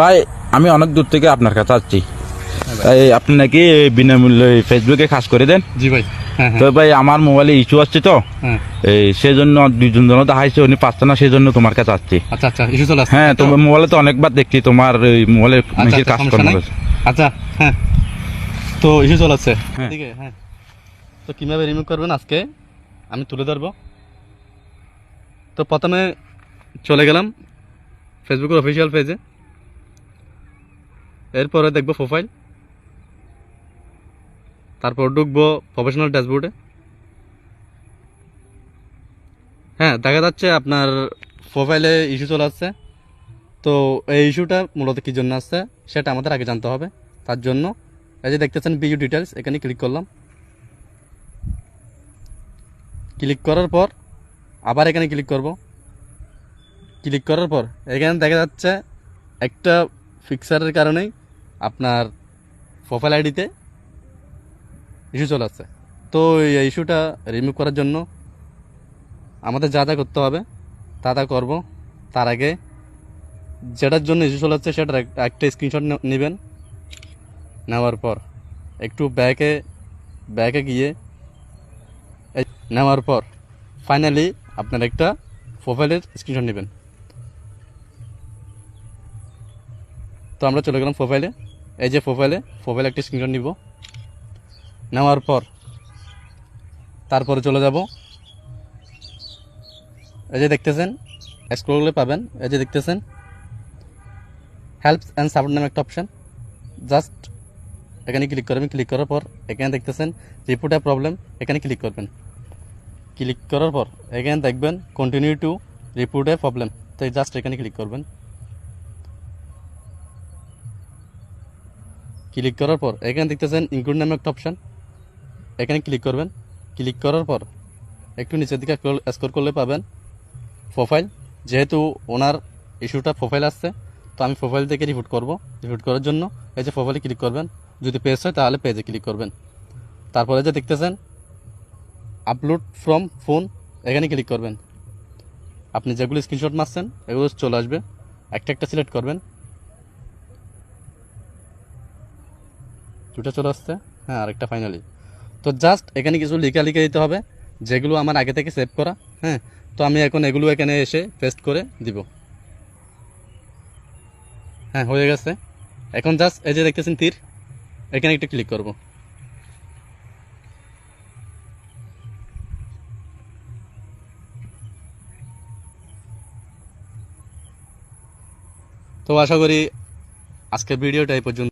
ভাই আমি অনেক দূর থেকে আপনার কাছে আসছি। তাই আপনি নাকি বিনামূল্যে ফেসবুকে কাজ করে দেন? জি ভাই। হ্যাঁ তো হ্যাঁ ভাই আমার মোবাইলে ইস্যু আসছে তো? হ্যাঁ। এই সেই জন্য দুইজন জন দেখাইছে উনি পাচ্ছে না সেই জন্য তোমার কাছে আসছি। আচ্ছা আচ্ছা ইস্যু চলে হ্যাঁ তো তোমার মোবাইলে তো অনেকবার দেখছি তোমার এই মোবাইলে নিজের কাজ। করছে। আচ্ছা হ্যাঁ। তো ইস্যু চলে হ্যাঁ। ঠিক আছে হ্যাঁ। তো কীভাবে রিমুভ করবেন আজকে? আমি তুলে ধরবো। তো প্রথমে চলে গেলাম ফেসবুকের অফিসিয়াল পেজে এরপরে দেখব প্রোফাইল তারপর ঢুকবো প্রফেশনাল ড্যাশবোর্ডে হ্যাঁ দেখা যাচ্ছে আপনার প্রোফাইলে ইস্যু চলে আসছে। তো এই ইস্যুটা মূলত কী জন্য আসছে, সেটা আমাদের আগে জানতে হবে। তার জন্য এই যে দেখতেছেন বিইউ ডিটেলস এখানে ক্লিক করলাম। ক্লিক করার পর আবার এখানে ক্লিক করব। ক্লিক করার পর এখানে দেখা যাচ্ছে একটা ফিক্সারের কারণেই আপনার প্রোফাইল আইডিতে ইস্যু চলে আসছে। তো এই ইস্যুটা রিমুভ করার জন্য আমাদের যা যা করতে হবে, তা তা করব। তার আগে যেটার জন্য ইস্যু চলে যাচ্ছে সেটার একটা স্ক্রিনশট নেবেন। নেওয়ার পর একটু ব্যাকে ব্যাকে গিয়ে নেওয়ার পর ফাইনালি আপনার একটা প্রোফাইলের স্ক্রিনশট নেবেন। তো আমরা চলে গেলাম প্রোফাইলে এই যে প্রোফাইলে প্রোফাইলে একটি স্ক্রিনশট নিব। নেওয়ার পর, তারপরে চলে যাব। এই যে দেখতেছেন স্ক্রল করলে পাবেন। এই যে দেখতেছেন হেল্প অ্যান্ড সাপোর্ট নামে একটা অপশান জাস্ট এখানে ক্লিক করবেন। ক্লিক করার পর, এখানে দেখতেছেন রিপোর্ট এ প্রবলেম এখানে ক্লিক করবেন। ক্লিক করার পর, এখানে দেখবেন continue to report a problem তো জাস্ট এখানে ক্লিক করবেন। ক্লিক করার পর এখানে দেখতেছেন ইনক্লুড নামে একটা অপশান এখানে ক্লিক করবেন। ক্লিক করার পর একটু নিচের দিকে স্কোর করলে পাবেন প্রোফাইল যেহেতু ওনার ইস্যুটা প্রোফাইল আসছে, তো আমি প্রোফাইল থেকে রিপোর্ট করব। রিপোর্ট করার জন্য এই যে প্রোফাইলে ক্লিক করবেন। যদি পেজ হয় তাহলে পেজে ক্লিক করবেন। তারপরে যে দেখতেছেন আপলোড ফ্রম ফোন এখানে ক্লিক করবেন। আপনি যেগুলো স্ক্রিনশট মারছেন, এগুলো চলে আসবে। একটা একটা সিলেক্ট করবেন। দুটা চলে আসছে। হ্যাঁ আরেকটা ফাইনালি তো জাস্ট এখানে কিছু লিখা লিখে দিতে হবে, যেগুলো আমার আগে থেকে সেভ করা হ্যাঁ? তো আমি এখন এগুলো এখানে এসে পেস্ট করে দিব। হ্যাঁ হয়ে গেছে। এখন জাস্ট এই যে দেখতেছেন তীর, এখানে একটু ক্লিক করব। তো আশা করি আজকের ভিডিওটা এই পর্যন্ত